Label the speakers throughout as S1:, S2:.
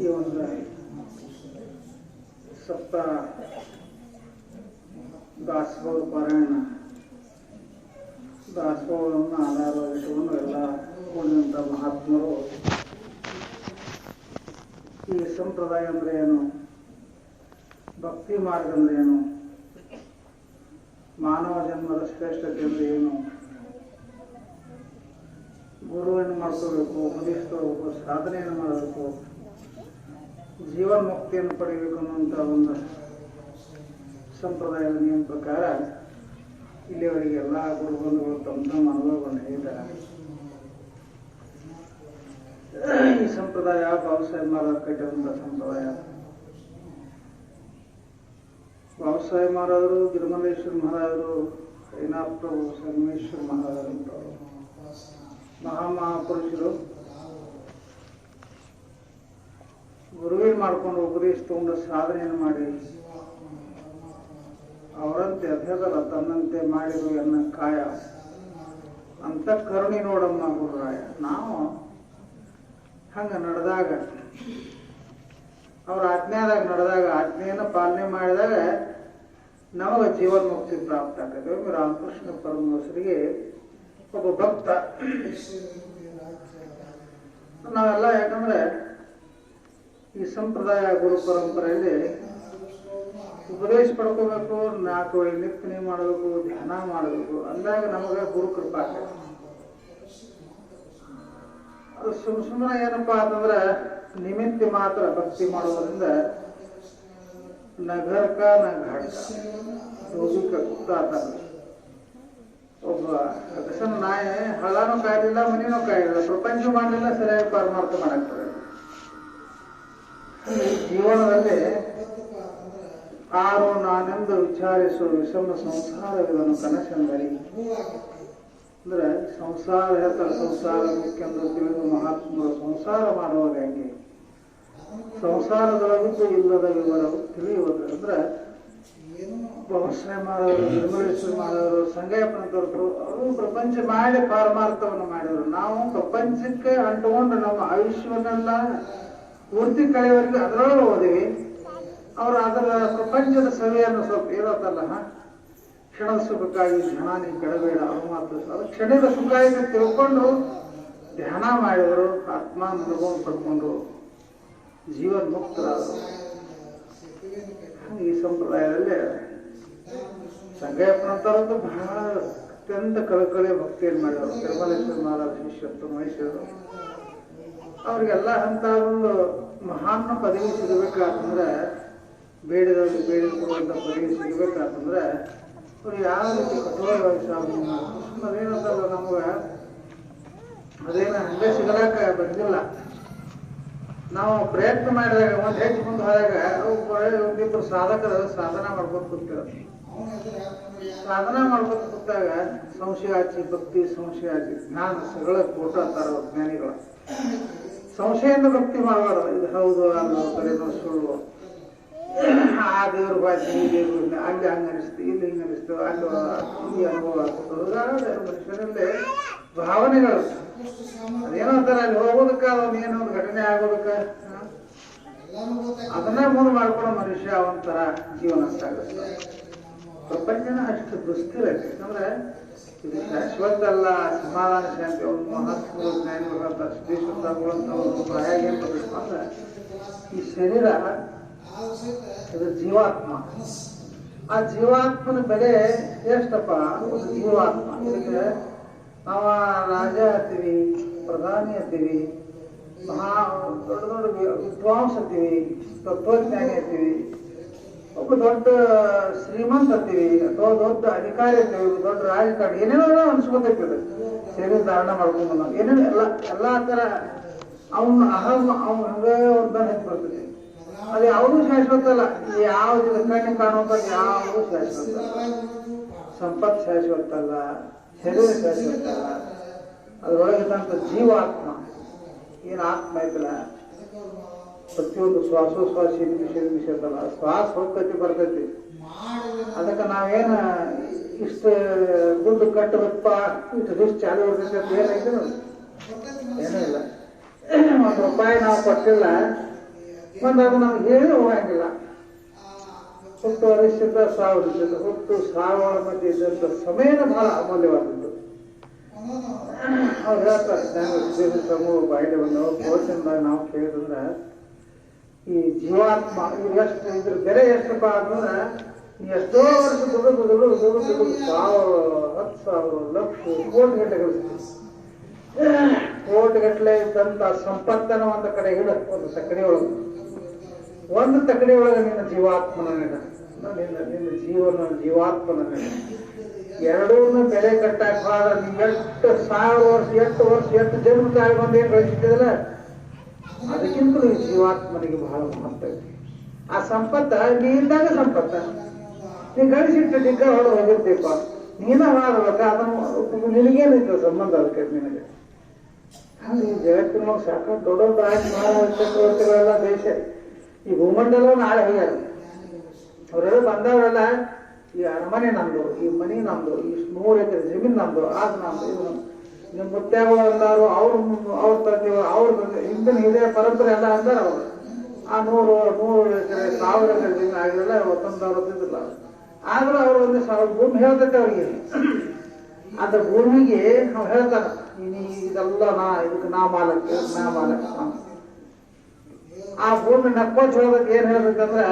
S1: ಈ ಒಂದು ಸಪ್ತ ದಾಸಬೋಧ ಪಾರಾಯಣ. ದಾಸೋಹವನ್ನು ಆಧಾರವಾಗಿಟ್ಟುಕೊಂಡು ಎಲ್ಲ ಉಳಿದಂಥ ಮಹಾತ್ಮರು ಈ ಸಂಪ್ರದಾಯ ಅಂದ್ರೆ ಏನು? ಭಕ್ತಿ ಮಾರ್ಗ ಅಂದ್ರೆ ಏನು? ಮಾನವ ಜನ್ಮದ ಶ್ರೇಷ್ಠತೆ ಅಂದ್ರೆ ಏನು? ಗುರುವನ್ನು ಮಾಡ್ಕೋಬೇಕು ಮುಗಿಸ್ಕೋಬೇಕು ಸಾಧನೆಯನ್ನು ಮಾಡಬೇಕು. ಜೀವನ್ ಮುಕ್ತಿಯನ್ನು ಪಡೆಯಬೇಕು ಅನ್ನುವಂಥ ಒಂದು ಸಂಪ್ರದಾಯದ ನಿಯಮ ಪ್ರಕಾರ ಇಲ್ಲಿವರೆಗೆ ಎಲ್ಲ ಗುರುಬಂಧುಗಳು ತಮ್ಮ ತಮ್ಮ ಅನುಭವಗಳನ್ನು ಹೇಳಿದ್ದಾರೆ. ಈ ಸಂಪ್ರದಾಯ ಬಾಬಾಸಾಹೇಬ್ ಮಹಾರಾಜ್ ಕಟ್ಟಿದಂಥ ಸಂಪ್ರದಾಯ. ಬಾಬಾಸಾಹೇಬ್ ಮಹಾರಾಜರು ಗಿರಿಮಲ್ಲೇಶ್ವರ ಮಹಾರಾಜರು ಐನಾಪ್ರಭು ಸಂಗಮೇಶ್ವರ ಮಹಾರಾಜರು ಮಹಾಮಹಾಪುರುಷರು ಗುರುವಿನ ಮಾಡ್ಕೊಂಡು ಉಪದೇಶ ತಗೊಂಡು ಸಾಧನೆಯನ್ನು ಮಾಡಿ. ಅವರಂತೆ ಅಭ್ಯದರ ತನ್ನಂತೆ ಮಾಡಿರು ಎನ್ನ ಕಾಯ? ಅಂತ ಕರುಣಿ ನೋಡಮ್ಮ ಗುರುರಾಯ. ನಾವು ಹಂಗೆ ನಡೆದಾಗ, ಅವ್ರ ಆಜ್ಞಾದಾಗ ನಡೆದಾಗ, ಆಜ್ಞೆಯನ್ನು ಪಾಲನೆ ಮಾಡಿದಾಗ ನಮಗೆ ಜೀವನ ಮುಕ್ತಿ ಪ್ರಾಪ್ತ ಆಗ್ತದೆ. ರಾಮಕೃಷ್ಣ ಪರಮಹಂಸರಿಗೆ ಒಬ್ಬ ಭಕ್ತ. ನಾವೆಲ್ಲ ಯಾಕಂದ್ರೆ ಈ ಸಂಪ್ರದಾಯ ಗುರು ಪರಂಪರೆಯಲ್ಲಿ ಉಪದೇಶ ಪಡ್ಕೋಬೇಕು, ನಾಲ್ಕು ವೇಳೆ ನಿತ್ಯನೆ ಮಾಡಬೇಕು, ಧ್ಯಾನ ಮಾಡಬೇಕು, ಅಂದಾಗ ನಮಗೆ ಗುರು ಕೃಪಾ ಅದು ಸುಮ್ ಸುಮ್ಮನೆ ಏನಪ್ಪಾ ಅಂತಂದ್ರೆ ನಿಮಿತ್ತ ಮಾತ್ರ ಭಕ್ತಿ ಮಾಡೋದ್ರಿಂದ ನಗರಕ ನ ಘಾಟಕ ಕುತ್ತಾತ ಒಬ್ಬ ಅಗಸನ ನಾಯಿ ಹಳ್ಳನೂ ಕಾಯಲಿಲ್ಲ ಮನಿನೂ ಕಾಯಲಿಲ್ಲ ಪ್ರಪಂಚ ಮಾಡಲಿಲ್ಲ, ಸರಿಯಾಗಿ ಪರಮಾರ್ಥ ಮಾಡಾಕ್ತದೆ ಜೀವನದಲ್ಲಿ ಆರು ನಾನೆಂದು ವಿಚಾರಿಸುವ ವಿಷಮ ಸಂಸಾರವಿದನು ಕನಸೆಂದರಿ ಅಂದ್ರೆ ಸಂಸಾರ ಹೇತ ಸಂಸಾರ ಮುಖ್ಯಂದು ತಿಳಿದು ಮಹಾತ್ಮರು ಸಂಸಾರ ಮಾಡುವುದು ಹೆಂಗೆ? ಸಂಸಾರದೊಳಗಿದ್ದು ಇಲ್ಲದ ವಿವರವು ತಿಳಿಯುವುದು ಅಂದ್ರೆ ಬಹುಶ್ರಯ ಮಾಡೋರು ನಿರ್ಮಲೇಶ್ವರ ಮಾಡೋರು ಸಂಗಯಪ್ಪನಂತವ್ರು ಅವರು ಪ್ರಪಂಚ ಮಾಡಿ ಪಾರಮಾರ್ಥವನ್ನು ಮಾಡಿದ್ರು. ನಾವು ಪ್ರಪಂಚಕ್ಕೆ ಅಂಟುಕೊಂಡು ನಮ್ಮ ಆಯುಷ್ಯವನ್ನೆಲ್ಲ ಪೂರ್ತಿ ಕಳೆಯವರೆಗೂ ಅದರೊಳಗೆ ಓದಿವಿ. ಅವರು ಅದರ ಪ್ರಪಂಚದ ಸವಿಯನ್ನು ಸ್ವಲ್ಪ ಇರತ್ತಲ್ಲ ಕ್ಷಣ ಸುಖಕ್ಕಾಗಿ ಧ್ಯಾನ ನೀವು ಕೆಡಬೇಡ ಅವರು ಮಾತು ಅದು ಕ್ಷಣದ ಸುಖ ಎಂದು ತಿಳ್ಕೊಂಡು ಧ್ಯಾನ ಮಾಡಿದರು, ಆತ್ಮ ಅನುಭವ ಪಡ್ಕೊಂಡು ಜೀವನ ಮುಕ್ತರಾದರು ಈ ಸಂಪ್ರದಾಯದಲ್ಲಿ ಸಂಗಯಪ್ಪನಂತರದ್ದು ಬಹಳ ಅತ್ಯಂತ ಕಳಕಳಿ ಭಕ್ತಿಯನ್ನು ಮಾಡಿದರು. ತಿರುಮಲೇಶ್ವರ ಮಹಾರಾಜ ಶಿಷ್ಯತ್ತು ಮಹೇಶ್ವರು ಅವ್ರಿಗೆಲ್ಲ ಅಂತ ಒಂದು ಮಹಾನ್ ಪದವಿ ಸಿಗಬೇಕಾತಂದ್ರೆ, ಬೇಡಿದವ್ರಿಗೆ ಬೇಡಿದ ಕೊಡುವಂಥ ಪದವಿ ಸಿಗಬೇಕಾತಂದ್ರೆ, ಅವ್ರು ಯಾವ ರೀತಿ ಕಠೋರವಾಗಿ ಸಾಧನೆ ಮಾಡ್ತಾರೆ? ನಮ್ಗೆ. ಅದೇನು ಹಂಗೆ ಸಿಗಲಾಕ ಬಂದಿಲ್ಲ. ನಾವು ಪ್ರಯತ್ನ ಮಾಡಿದಾಗ, ಒಂದು ಹೆಚ್ಚು ಮುಂದೆ ಹೋದಾಗ ಒಂದಿಬ್ಬರು ಸಾಧಕರು ಸಾಧನ ಮಾಡ್ಕೊಂಡು ಕೂತಾರೆ. ಸಾಧನ ಮಾಡ್ಕೊಂಡು ಕೂತಾಗ ಸಂಶಯ ಆಚಿ, ಭಕ್ತಿ, ಸಂಶಯ ಆಚಿ, ಜ್ಞಾನ ಸಗಳ ಕೋಟ ಅಂತಾರ ಜ್ಞಾನಿಗಳು. ಸಂಶಯದಿಂದ ಭಕ್ತಿ ಮಾಡಬಾರ್ದು. ಇದು ಹೌದು ಅನ್ನೋ ಕಡೆ ಸುಳ್ಳು. ಆ ದೇವ್ರ ಭಾಷೆ, ಈ ದೇವ್ರ ಅಲ್ಲಿ ಹಂಗ ಅನಿಸ್ತು, ಇಲ್ಲಿ ಹಿಂಗ ಅನಿಸ್ತು, ಅಲ್ಲಿ ಈ ಅನುಭವ ಆಗ್ತದೆ. ಭಾವನೆಗಳು. ಅದೇನೋ ಅಂತಾರೆ ಅಲ್ಲಿ ಹೋಗೋದಕ್ಕ ಏನೋ ಒಂದು ಘಟನೆ ಆಗೋದಕ್ಕ? ಅದನ್ನ ಮುಂದೆ ಮಾಡ್ಕೊಳ್ಳೋ ಮನುಷ್ಯ ಒಂಥರ ಜೀವನ ಸಾಗಿಸ್ತಾರೆ ಪ್ರಪಂಚನ ಅಷ್ಟು ದುಸ್ಥಿರ ಐತೆ ಯಾಕಂದ್ರೆ ಇದು ಶಾಶ್ವತ ಅಲ್ಲ ಸಮಾಧಾನ ಶಾಂತಿ ಅವರು ಮಹತ್ವ ಜ್ಞಾನಿಗಳಂತ ಶ್ರೀಶುದ್ಧಗಳಂತ ಹೇಗೆ ಬರ್ತೈತೆ ಅಂದ್ರೆ, ಈ ಶರೀರ ಇದು ಜೀವಾತ್ಮ. ಆ ಜೀವಾತ್ಮನ ಬೆಲೆ ಎಷ್ಟಪ್ಪ? ಒಂದು ಜೀವಾತ್ಮ. ಇದಕ್ಕೆ ನಾವು ರಾಜ ಹತ್ತೀವಿ ಪ್ರಧಾನಿ ಹತ್ತೀವಿ ಮಹಾ ದೊಡ್ಡ ದೊಡ್ಡ ವಿದ್ವಾಂಸ ಹತ್ತೀವಿ ತತ್ವಜ್ಞಾನಿ ಹತ್ತೀವಿ ಒಬ್ಬ ದೊಡ್ಡ ಶ್ರೀಮಂತ ಅಂತೀವಿ ಅಥವಾ ದೊಡ್ಡ ಅಧಿಕಾರಿ ಅಂತೀವಿ ದೊಡ್ಡ ರಾಜಕಾರಣಿ, ಏನೇನೋ ಅನ್ಸ್ಕೊತೈತಿ ಸೇವೆ ಧಾರಣ ಮಾಡ್ಕೊಂಡು ನಾವು ಏನೇನು ಎಲ್ಲ ಎಲ್ಲ ಥರ ಅವನ ಅಹಂ, ಅವ್ನು ಹಂಗೆ ಒಂದು ಹೆಚ್ಚು ಬರ್ತದೆ. ಅದು ಯಾವುದೂ ಶಾಶ್ವತ ಅಲ್ಲ ಯಾವ್ದು ಕಣ್ಣು ಕಾಣುವಂಥದ್ದು ಯಾವುದೂ ಶಾಶ್ವತ ಸಂಪತ್ ಶಾಶ್ವತ ಅಲ್ಲ ಶರೀರ ಶಾಶ್ವತ ಅಲ್ಲ ಆತ್ಮ ಜೀವಾತ್ಮ, ಏನು ಆತ್ಮ ಐತಲ್ಲ? ಪ್ರತಿಯೊಂದು ಶ್ವಾಸೋಶ್ವಾಸ ಐತಲ್ಲ ಶ್ವಾಸ ಹೋಗ್ತೈತಿ, ಬರ್ತೈತಿ. ಅದಕ್ಕೆ ನಾವೇನ ಇಷ್ಟು ದುಡ್ಡು ಕಟ್ಟಬೇಕಪ್ಪ ಇಷ್ಟು ದಿವ್ಸ ಚಾಲು ಹೋಗ್ತೈತಿ ಅಂತ ನೋಡಿ. ಏನೂ ಇಲ್ಲ. ಒಂದು ರೂಪಾಯಿ ನಾವು ಕೊಟ್ಟಿಲ್ಲ. ಒಂದು ಅದು ನಮ್ಗೆ ಹೇಳಿ ಹೋಗಂಗಿಲ್ಲ. ಹುಟ್ಟು ವರ್ಷದ ಸಾವಿರ ವರ್ಷದ ಹುಟ್ಟು ಸಾವಿರ ಮಧ್ಯೆ ಇದ್ದಂಥ ಸಮಯನ ಬಹಳ ಅಮೂಲ್ಯವಾದದ್ದು. ಅವ್ರು ಹೇಳ್ತಾರೆ ಸಮೂಹ ಕೋರ್ಸಿಂದ ನಾವು ಕೇಳಿದ್ರೆ ಈ ಜೀವಾತ್ಮ ಎಷ್ಟು ಇದ್ರ ಬೆಲೆ ಎಷ್ಟಪ್ಪ ಅಂತಂದ್ರೆ ಎಷ್ಟೋ ವರ್ಷ ದುಡ್ಡು ದುಡ್ಡು ಸಾವಿರ, ಹತ್ತು ಸಾವಿರ ಲಕ್ಷ, ಕೋಟಿ ಗಳಿಸ್ತೀವಿ ಕೋಟಿ ಗಟ್ಟಲೆ ಇದ್ದಂತ ಸಂಪತ್ತನ ಒಂದು ಕಡೆ ಇಡ, ಒಂದು ತಕ್ಕಡಿ ಒಳಗೆ. ಒಂದು ತಕ್ಕಡಿ ಒಳಗೆ ನಿನ್ನ ಜೀವಾತ್ಮನ ನಿನ್ನ ನಿನ್ನ ಜೀವನ ಜೀವಾತ್ಮನ ಎರಡೂ ಎರಡೂನು ಬೆಲೆ ಕಟ್ಟಾಕ ನಿಂಗೆ ಎಷ್ಟು ಸಾವಿರ ವರ್ಷ, ಎಷ್ಟು ವರ್ಷ, ಎಷ್ಟು ಜನ್ಮ ತಾಯಿ ಬಂದೇನು ಏನು ಗಳಿಸಿದ್ದಲ್ಲ ಅದಕ್ಕಿಂತಲೂ ಜೀವಾತ್ಮನಿಗೆ ಬಹಳ ಮಹತ್ವ ಇದೆ. ಆ ಸಂಪತ್ತ ನೀ ಇದ್ದಾಗ ಸಂಪತ್ತ. ನೀ ಗಳಿಸಿಟ್ಟು ಡಿಗ್ಗ ಹೊರ ಹೋಗಿರ್ತೀಪ ನೀನ ಮಾಡಬೇಕ ಅದನ್ನು ನಿನಗೇನಿತ್ತು ಸಂಬಂಧ ಅದಕ್ಕೆ ನಿನಗೆ? ಹಂಗೆ ಈ ಜಗತ್ತಿನೊಳಗೆ ಸಾಕಷ್ಟು ದೊಡ್ಡ ದೊಡ್ಡ ರಾಜ ಚಕ್ರವರ್ತಿಗಳೆಲ್ಲ ದೇಶ. ಈ ಭೂಮಂಡಲ ನಾಳೆ ಹೋಗ್ಯಾರ ಅವರೆಲ್ಲ ಬಂದವರೆಲ್ಲ ಈ ಅರಮನೆ ನಂದು, ಈ ಮನಿ ನಂದು, ಈ ನೂರು ಎಕರೆ ಜಮೀನ್ ನಂದು ಆಗ ನಂದು, ಇದು ನಂದು. ನಿಮ್ಮ ಮುತ್ಯಾಗಳು ಎಲ್ಲಾರು ಅವ್ರು ಅವ್ರ ತಂದೆ ಅವ್ರ ಹಿಂದಿನ ಹಿರಿಯ ಪರಂಪರೆ ಎಲ್ಲ ಅಂದಾರ ಅವರು. ಆ ನೂರು ನೂರು ಎಕರೆ, ಸಾವಿರ ಎಕರೆ ಜಮೀನು ಆಗಿರಲ್ಲ ಒತ್ತೊಂದು ಅವತ್ತಿದ್ದಿಲ್ಲ ಆದ್ರೂ ಅವ್ರು ಒಂದು ಸಾವಿರ ಭೂಮಿ ಹೇಳ್ತೈತೆ ಅವ್ರಿಗೆ. ಅಂತ ಭೂಮಿಗೆ ಅವ್ರು ಹೇಳ್ತಾರ ಇದೆಲ್ಲ ನಾ, ಇದಕ್ಕೆ ನಾ ಮಾಲಕ್ ನಾ ಮಾಲಕ್. ಆ ಭೂಮಿ ನಕ್ಕೋಚ್ ಹೋಗೋದು ಏನ್ ಹೇಳ್ಬೇಕಂದ್ರೆ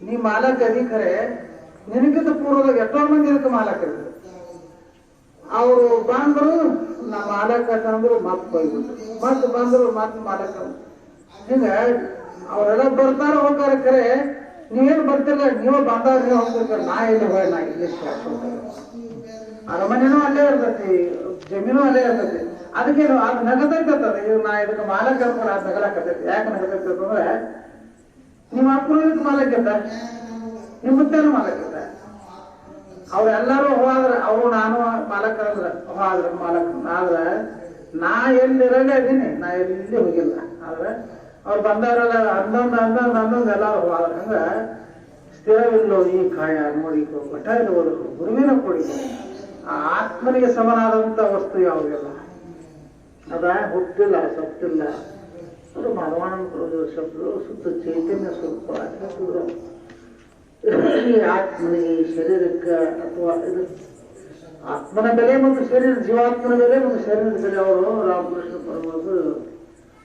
S1: ನೀ ಮಾಲಕ್ ಅದಿ ಖರೆ ನಿನಗಿಂತ ಪೂರ್ವದಾಗ ಎಷ್ಟೋ ಮಂದಿ ಇದಕ್ಕೆ ಮಾಲಕ್ ಇರ್ತದೆ ಅವರು ಬಂದ್ರು ನಾ ಮಾಲಕ್ ಅಂತಂದ್ರು ಮತ್ ಬೈದ್ರು. ಮತ್ ಬಂದ್ರು ಮತ್ ಮಾಡಕ ಅಂದ್ರು. ಹಿಂಗ ಅವರೆಲ್ಲ ಬರ್ತಾರ ಹೋಗಾರ ಕರೆ, ನೀವೇನ್ ಬರ್ತಿಲ್ಲ ನೀವು ಬಂದಾಗ ನೀವು ನಾ ಇಲ್ಲಿ ಹೋಯ್ ನಾ ಇಲ್ಲಿ ಅರಮನೆನೂ ಅಲ್ಲೇ ಇರ್ತೈತಿ, ಜಮೀನು ಅಲ್ಲೇ ಇರ್ತೈತಿ. ಅದಕ್ಕೇನು, ಅದು ನಗತೈತೆ ಅದು ಇವ್ ನಾ ಇದಕ್ಕೆ ಮಾಲಕ ಅಂತಾರೆ ಅದು ನಗಲಾಕತೈತಿ ಯಾಕೆ ನಗತೈತಿ ಅಂತಂದ್ರೆ ನಿಮ್ಮ ಅಪ್ಪನ ಇದಕ್ಕೆ ಮಾಲಕ್ಕಿದ್ದ ನಿಮ್ಮ ಮುತ್ತೇನು ಮಾಲಕ್ಕಿದ್ದ ಅವ್ರೆಲ್ಲರೂ ಹೋದ್ರ ಅವರು ನಾನು ಮಾಲಕ ಅಂದ್ರೆ ಹೋದ್ರ ಮಾಲಕ, ಆದ್ರ ನಾ ಎಲ್ಲಿರಲೇ ಇದೀನಿ ನಾ ಎಲ್ಲಿ ಹೋಗಿಲ್ಲ. ಆದ್ರೆ ಅವ್ರು ಬಂದವರೆಲ್ಲ ಹನ್ನೊಂದು ಹನ್ನೊಂದು ಹನ್ನೊಂದು ಎಲ್ಲ ಹೋದ್ರ ಹಂಗ ಸ್ಥಿರವಿಲ್ಲೋ ಈ ಕಾಯ ನೋಡಿ ಮಠ ಇರುವುದು ಗುರುವಿನ ಕೊಡಿ. ಆ ಆತ್ಮನಿಗೆ ಸಮನಾದಂತ ವಸ್ತು ಯಾವುದಿಲ್ಲ. ಅದ ಹುಟ್ಟಿಲ್ಲ, ಸತ್ತಿಲ್ಲ. ಅದು ಮಾಧವಾನಂದ ಶಬ್ದ ಸುತ್ತ ಚೈತನ್ಯ ಸ್ವಲ್ಪ ಈ ಶರೀರಕ್ಕೆ ಅಥವಾ ಇದು. ಆತ್ಮನ ಬೆಲೆ ಮತ್ತು ಶರೀರ ಜೀವಾತ್ಮನ ಬೆಲೆ ಮತ್ತು ಶರೀರದ ಬೆಲೆ ಅವರು ರಾಮಕೃಷ್ಣ ಪರಮಾತ್ಮ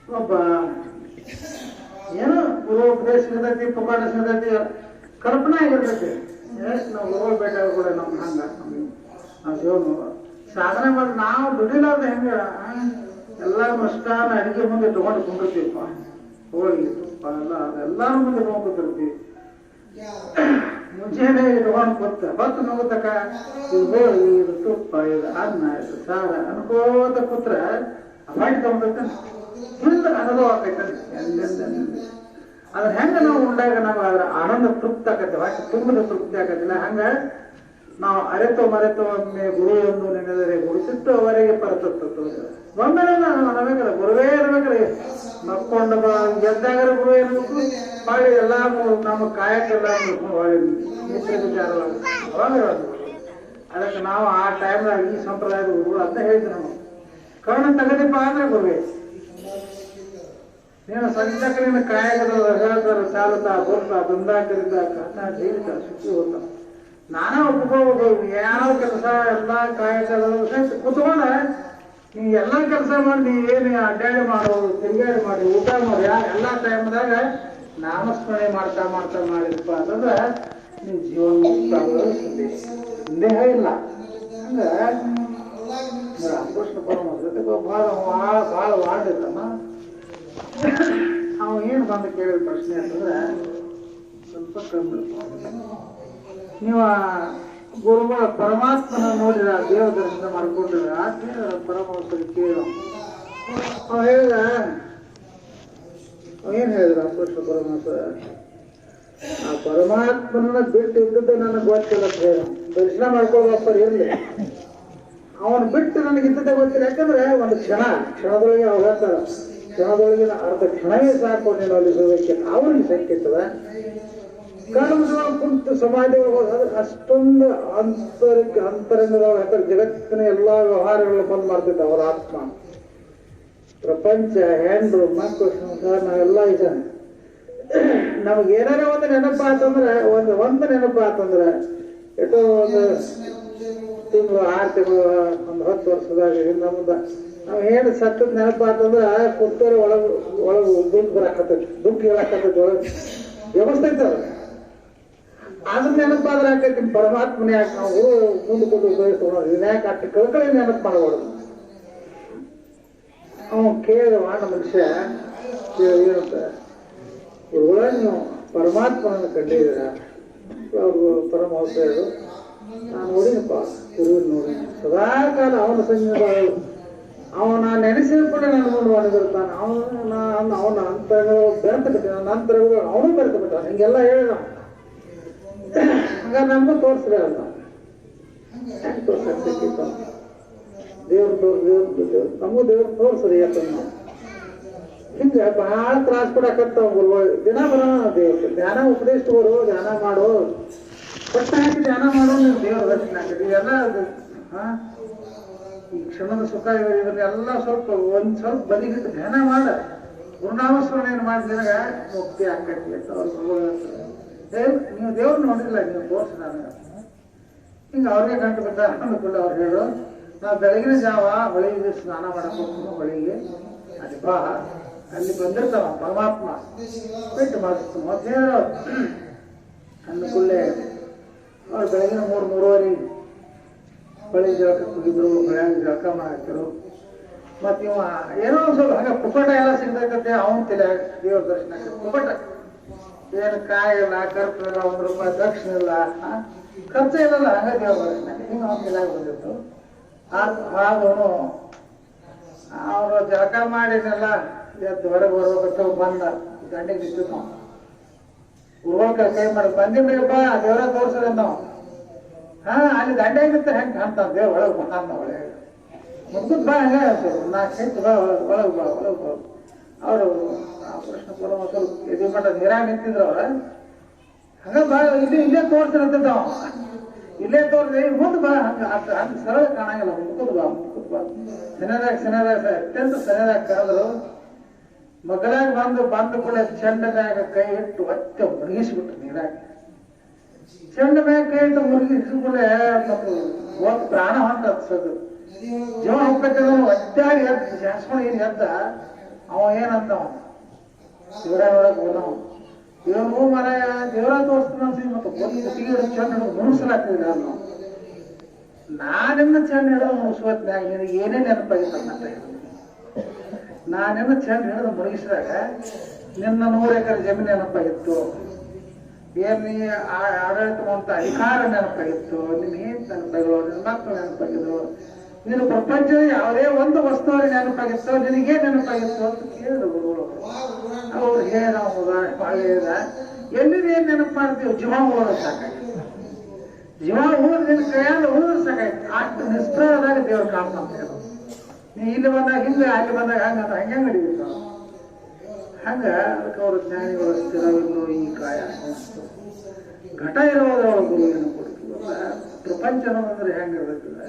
S1: ಒಬ್ಬ ಏನೋ ಪೂರ್ವೋಪದೇಶ ಸಿಗತೈತಿ ಪುಕಾಟ ಸಿಗತೈತಿ ಕಲ್ಪನೆ ಆಗಿರ್ತೈತಿ. ಎಷ್ಟು ನಾವು ಹೋಗಿ ಬೇಕಾಗ ಕೂಡ ನಮ್ಮ ಹಂಗ ನಾವು ಸಾಧನೆ ಮಾಡಿ ನಾವು ದುಡಿಲಾರ್ದ ಹೆಂಗ ಎಲ್ಲ ಮಷ್ಟಾನ ಅಡಿಗೆ ಮುಂದೆ ತಗೊಂಡು ಕುಂಡಿರ್ತೀವಪ್ಪ ಹೋಳಿಗೆ ತುಪ್ಪ, ಎಲ್ಲ ಅದೆಲ್ಲಾರು ಮುಂದೆ ನೋಡ್ಕೊತಿರ್ತೀವಿ ಮುಂಚೆನೆ ಇಟ್ಕೊಂಡು ಕೊತ್ತ ಹೊತ್ತು ನೋಗತಕ್ಕ ಇದು ಹೋಳಿಗೆ ಇದು ತುಪ್ಪ ಇದು ಅನ್ನ, ಇದು ಸಾರ ಅನ್ಕೋತ ಕೂತ್ರ ಮಾಡಿ ತಗೊಂಡೈತೆ ಹಿಂದೆ ಅನುಭವ ಆಕೈತೆ ಎಲ್ಲೆಲ್ಲ ಅದ್ರ ಹೆಂಗ ನಾವು ಉಂಡಾಗ ನಾವು ಅದ್ರ ಆನಂದ ತೃಪ್ತಿ ಆಕತ್ತೆ ಹೊಟ್ಟೆ ತುಂಬದ ತೃಪ್ತಿ ಆಕತ್ತಿಲ್ಲ ಹಂಗ ನಾವು ಅರೆತೋ ಗುರು ಎಂದು ನೆನೆದರೆ ಗುರುಸಿಟ್ಟು ಅವರಿಗೆ ಪರತತ್ತು ನಾನು ನಮಗೆ ಗುರುವೇ ಇರ್ಬೇಕ್ರಿ ಮಕ್ಕೊಂಡು ಗೆದ್ದಾಗ ಗುರು ಇರ್ಬೇಕು ಮಾಡಿ ಎಲ್ಲ ನಮ್ಮ ಕಾಯಕ್ಕೆಲ್ಲ ವಿಚಾರ. ಅದಕ್ಕೆ ನಾವು ಆ ಟೈಮ್ನಾಗ ಈ ಸಂಪ್ರದಾಯದ ಗುರು ಅಂತ ಹೇಳ್ತೀವಿ ನಾವು ಕರ್ಣ ತಗದಿಪ್ಪ ಅಂದ್ರೆ ಗುರುವೇ. ನೀನು ಸಂಜಕ ನಿನ್ನ ಕಾಯಕದ ಚಾಲತಾ ಬರ್ತಾ ಬಂದಾಕರಿದ್ದ ಕಥ ಜೀವಿತ ಸುಖಿ ಹೋಗ್ತ ನಾನೇ ಒಪ್ಕೋಬೇಕು ಯಾವ ಕೆಲಸ, ಎಲ್ಲ ಕಾಯಕದ ಕುತ್ಕೊಂಡ. ನೀ ಎಲ್ಲ ಕೆಲಸ ಮಾಡಿ, ನೀ ಏನು ಅಡ್ಡಾಡಿ ಮಾಡು, ತಿರುಗಾಡಿ ಮಾಡಿ, ಊಟ ಮಾಡಿ ಎಲ್ಲ ಟೈಮ್ದಾಗ ನಾಮಸ್ಮರಣೆ ಮಾಡ್ತಾ ಮಾಡ್ತಾ ಮಾಡಿದಪ್ಪ ಅಂತಂದ್ರೆ ನೀ ಜೀವನ ಮುಕ್ತ ಸಂದೇಹ ಇಲ್ಲ. ಹಂಗ ರಾಮಕೃಷ್ಣ ಪರಮ ಜೊತೆಗೆ ಭಾಳ ಭಾಳ ಭಾಳ ವಾಡಿದ್ದಮ್ಮ ಅವ ಏನು ಬಂದು ಕೇಳಿದ ಪ್ರಶ್ನೆ ಅಂತಂದ್ರೆ, ಸ್ವಲ್ಪ ಕಮ್ಮಿ ನೀವು ಗುರುಗಳ ಪರಮಾತ್ಮನ ನೋಡಿದ ದೇವ ದರ್ಶನ ಮಾಡ್ಕೊಂಡ್ರೆ ಪರಮಾತ್ಮ ಕೇಳು. ಅವ ಹೇಳಿದ ಏನ್ ಹೇಳಿದ್ರ ರಾಮಕೃಷ್ಣ ಪರಮಾತ್ಮ? ಆ ಪರಮಾತ್ಮನ ಬಿಟ್ಟು ಇದ್ದದ್ದು ನನಗೆ ಗೊತ್ತಿಲ್ಲ ಹೇಳ ದರ್ಶನ ಮಾಡ್ಕೊಳ್ಳೋಪ್ಪ ಇರಲಿ ಅವನು ಬಿಟ್ಟು ನನಗೆ ಇದ್ದದ್ದೇ ಗೊತ್ತಿಲ್ಲ. ಯಾಕಂದ್ರೆ ಒಂದು ಕ್ಷಣ, ಕ್ಷಣದೊಳಗೆ ಅವ್ರು ಹೇಳ್ತಾರ ಕ್ಷಣದೊಳಗಿನ ಅರ್ಧ ಕ್ಷಣವೇ ಸಾಕು ನೀನು ಅಲ್ಲಿ ಹೋಗಕ್ಕೆ ಅವ್ರಿಗೆ ಸಂಕೇತದ ಕುಂತು ಸಮಾಧಿ ಹೋಗೋದು ಅಷ್ಟೊಂದು ಅಂತರಿಕ ಅಂತರಂಗದ ಯಾಕಂದ್ರೆ ಜಗತ್ತಿನ ಎಲ್ಲಾ ವ್ಯವಹಾರಗಳು ಬಂದ್ ಮಾಡ್ತಿದ್ದ ಅವರ ಆತ್ಮ. ಪ್ರಪಂಚ ಹೆಂಡ್ರು ಮಕ್ಕಳು, ಸಂಸಾರ, ನಾವೆಲ್ಲ ಇದ್ದಾನೆ ನಮ್ಗೆ ಏನಾರ ಒಂದು ನೆನಪು ಆತಂದ್ರೆ, ಒಂದು ಒಂದು ನೆನಪಾತಂದ್ರೆ ಎಷ್ಟೋ ಒಂದು ತಿಂಗಳು, ಆರು ತಿಂಗಳು, ಒಂದು ಹತ್ತು ವರ್ಷದಾಗ ಹಿಂದ ಮುಂದೆ ನಾವು ಏನು ಸತ್ತದ ನೆನಪಾತಂದ್ರೆ ಕುತ್ತೋರಿ ಒಳಗೆ ಒಳಗೆ ದುಃಖ ಬರಾಕತ್ತೈತಿ ದುಃಖ ಹೇಳಾಕತ್ತೈತಿ ಒಳಗೆ ವ್ಯವಸ್ಥೆ ಐತದ ಅದ್ರ ನೆನಪಾದ್ರೆ ಆಕೈತಿ ಪರಮಾತ್ಮನೇ ಯಾಕೆ ನಾವು ಗುರು ಮುಂದೆ ಕೂತು ಬಯಸೋಣ ಇದ್ಯಾಕೆ ಅಷ್ಟು ಕಳ್ಕಳಿ ನೆನಪು ಮಾಡಬಾರ್ದು ಅವನು ಕೇಳಿದವ ನಮ್ಮ ಮನುಷ್ಯ ಕೇಳಿ ಏನಂತ ಗುರುಗಳನ್ನ ನೀವು ಪರಮಾತ್ಮನನ್ನು ಕಂಡಿದ್ದೀರ ಅವರು ಪರಮಹಂಸ ಹೇಳು ನಾನು ನೋಡಿನಪ್ಪ ಗುರುವಿನ ನೋಡಿ ಸದಾ ಕಾಲ ಅವನ ಸಂಗೀತ ಅವನ ನೆನೆಸಿದ ಕೂಡ ನನ್ನ ಮುಂದೆ ಮಾಡಿದಿರ್ತಾನೆ ಅವನ ಅವನ ಅಂತರಗಳು ಬೆರೆತ ಬಿಟ್ಟ ನನ್ನ ಅಂತರಗಳು ಅವನು ಬೆರೆತ ಬಿಟ್ಟ ಹಿಂಗೆಲ್ಲ ಹೇಳಿದ ಹಂಗಾರೆ ನಮ್ಗೂ ತೋರಿಸ್ರಿ ಅಲ್ಲ ಹೆಂಗೆ ತೋರ್ಸಕ್ಕಿತ್ತು ದೇವ್ರ ನಮಗೂ ದೇವ್ರ ತೋರ್ಸ್ರಿ ಯಾಕಂದ್ರೆ ಹಿಂಗೆ ಬಹಳ ತ್ರಾಸ ಕೊಡಕತ್ತಾವ ಗುರುಗಳು ದಿನ ಬರೋಣ ದೇವ್ರ ಧ್ಯಾನ ಉಪದೇಶವರು ಧ್ಯಾನ ಮಾಡು. ಕೊಟ್ಟ ಹಾಕಿ ಧ್ಯಾನ ಮಾಡೋ ನೀವು ದೇವ್ರ ದರ್ಶನ ಆಗ್ತದೆ ಎಲ್ಲ ಹಾ? ಈ ಕ್ಷಣದ ಸುಖ ಎಲ್ಲ ಸ್ವಲ್ಪ ಒಂದ್ ಸ್ವಲ್ಪ ಬದಿಗಿಟ್ಟು ಧ್ಯಾನ ಮಾಡ. ಗುರುನಾಮಸ್ಮರಣೆಯನ್ನು ಮಾಡಿದಾಗ ಮುಕ್ತಿ ಆಕೈತಿ ಅಂತ ಅವ್ರು. ದೇವ್, ನೀವು ದೇವ್ರು ನೋಡಿಲ್ಲ ನೀವು ತೋರ್ಸಿ ನಾನು. ಹಿಂಗೆ ಅವ್ರಿಗೆ ಗಂಟು ಬಿದ್ದ ಅನುಕೂಲ ಅವ್ರು ಹೇಳು ನಾವು ಬೆಳಗಿನ ಜಾವ ಹೊಳಿಗೆ ಸ್ನಾನ ಮಾಡಕ್ಕೆ ಹೋಗ್ತೀವಿ ಹೊಳಿಗೆ. ಅಲ್ಲಿ ಬಾ ಅಲ್ಲಿ ಬಂದಿರ್ತಾವ ಪರಮಾತ್ಮ. ಬಿಟ್ಟು ಮಾಡಿಸ್ತು. ಮತ್ತೆ ಅನುಕೂಲೇ ಅವ್ರು ಬೆಳಗಿನ ಮೂರು, ಮೂರುವರೆ ಹೊಳಿ ಜಳಕ ಕುಡಿದ್ರು ಬೆಳಗ್ಗೆ ಜಳಕ ಮಾಡ್ತಿರು ಮತ್ತು ಇವ ಏನೋ ಒಂದು ಸ್ವಲ್ಪ ಹಂಗ ಪುಪಟ ಎಲ್ಲ ಸಿಗ್ತೈತೆ ಅವನ್ ತಲೆ ದೇವ್ರ ದರ್ಶನ ಪುಕಟ ಏನು ಕಾಯಿಲ್ಲ ಖರ್ಚು ಇಲ್ಲ, ಒಂದು ರೂಪಾಯಿ ದಕ್ಷಿಣ ಇಲ್ಲ? ಖರ್ಚು ಇಲ್ಲಲ್ಲ ಹಂಗ ದೇವ್ರ ದರ್ಶನ ಹಿಂಗ ತಲೆಯಾಗ ಬಂದಿತ್ತು ಹಾಗವನು ಅವರು ಜಳಕ ಮಾಡಿದ್ನೆಲ್ಲ, ಎದ್ದು ಹೊರಗೆ ಬರ್ಬೇಕಂತ ಬಂದ. ಗಂಡಿಗೆ ಇದ್ದು ನಾವು. ಕೈ ಮಾಡಿ ಬಂದಿದ್ರಪ್ಪ ದೇವರ ತೋರ್ಸದ ನಾವು ಹಾ, ಅಲ್ಲಿ ದಂಡೆ ಇರುತ್ತೆ ಹೆಂಗ್ ಕಾಣ್ತಾವ ದೇವ್ರ ಒಳಗೆ ಬಂದ ಒಳಗೆ ಮುಗಿದ್ ಬಾ ಹಂಗ ನಾಲ್ಕು ಸೆಂಟ್ ಬಾ ಒಳಗೆ ಬಾ ಒಳಗೆ ಬಾ. ಅವರು ಕೃಷ್ಣ ಪರಮ ಸ್ವಲ್ಪ ಇದು ಮಟ್ಟ ನೀರಾಗ ನಿಂತಿದ್ರು ಅವ್ರ. ಹಂಗ ಬಾ ಇಲ್ಲಿ, ಇಲ್ಲೇ ತೋರ್ಸಿರಂತ ಅವ ಇಲ್ಲೇ ತೋರ್ಸಿ ಮುಂದ್ ಬಾ, ಹಂಗ ಹಂಗ ಸರಳ ಕಾಣಂಗಿಲ್ಲ ಮುಕ್ಕದ್ ಬಾ ಮುಕ್ಕದ್ ಬಾ. ಸೆನೆದಾಗ ಸೆನೆದಾಗ ಅತ್ಯಂತ ಸೆನೆದಾಗ ಕರೆದ್ರು ಮಗಳಾಗ ಬಂದು, ಬಂದ ಕೂಡ ಚೆಂಡದಾಗ ಕೈ ಇಟ್ಟು ಒತ್ತೆ ಮುಳುಗಿಸ್ಬಿಟ್ರು ನೀರಾಗ. ಚಂಡ ಮ್ಯಾಗ ಕೈ ಇಟ್ಟು ಮುಳುಗಿಸ್ಬಿಟ್ರೆ ಮತ್ತು ಒಂದು ಪ್ರಾಣ ಹೊಂಟ ಹತ್ಸೋದು ಜೀವ ಹೋಗ್ಬೇಕಂದ್ರೆ ಒತ್ತಾಗಿ ಎದ್ದು ಜಾಸ್ಕೊಂಡು ಏನ್ ಎದ್ದ ಅವ ಏನಂತ ಅವ ಶಿವರಾಯ ಒಳಗೆ ಇವನು ಮರ ದೇವರ ನಾವು ನಾನಿನ್ನ ಚೆಂಡ ಹಿಡಿದು ಮುಗಿಸುವತ್ನಾಗ ನಿನಗೆ ಏನೇ ನೆನಪಾಗಿತ್ತು ನಾನೆನ್ನ ಚಂದ ಚೆಂಡ ಹಿಡಿದು ಮುಳುಗಿಸಿದಾಗ ನಿನ್ನ ನೂರು ಎಕರೆ ಜಮೀನು ನೆನಪಾಗಿತ್ತು. ಏನ್ ಆಡಳಿತ ಮಾಡುವಂತ ಅಧಿಕಾರ ನೆನಪಾಗಿತ್ತು. ನಿನ್ನ ಏನ್ ನೆನಪಾಗಿದ್ರು ನಿನ್ನ ಮಕ್ಕಳು ನೆನಪಾಗಿದ್ರು ನಿನ್ನ ಪ್ರಪಂಚದ ಯಾವುದೇ ಒಂದು ವಸ್ತುವಿನ ನೆನಪಾಗಿತ್ತು ನಿನಗೇ ನೆನಪಾಗಿತ್ತು ಅಂತ ಕೇಳಿದ್ರು ಗುರುಗಳು. ಅವ್ರು ಹೇಳ ಹೇಳಿದ ಎಲ್ಲಿದೆ ಏನ್ ನೆನಪು ಮಾಡ್ತೀವಿ ಜೀವ ಹೋದ್ರೆ ಸಾಕಾಯ್ತು. ಜೀವ ಹೋದ್ರೆ ಕೈಯಾಗ ಹೋದ್ರೆ ಸಾಕಾಯ್ತು. ಅಷ್ಟು ನಿಷ್ಪ್ರಯದಾಗ ದೇವ್ರ ಕಾಣ್ತಾನೆ ನೀ ಇಲ್ಲಿ ಬಂದಾಗ ಹಿಂದೆ, ಅಲ್ಲಿ ಬಂದಾಗ ಹಂಗ ಹಂಗೆ ನಡೀಬೇಕು ಹಂಗ ಅದಕ್ಕೆ ಅವರು ಜ್ಞಾನಿಗಳು ಸ್ಥಿರವಿಲ್ಲೋ ಈ ಕಾಯ. ಘಟ ಇರೋದ್ರೊಳಗೆ ಗುರು ಕೊಡ್ತೀವಿ ಪ್ರಪಂಚ ಅನ್ನೋದಂದ್ರೆ ಹೆಂಗಿರ್ಬೇಕಿಲ್ಲ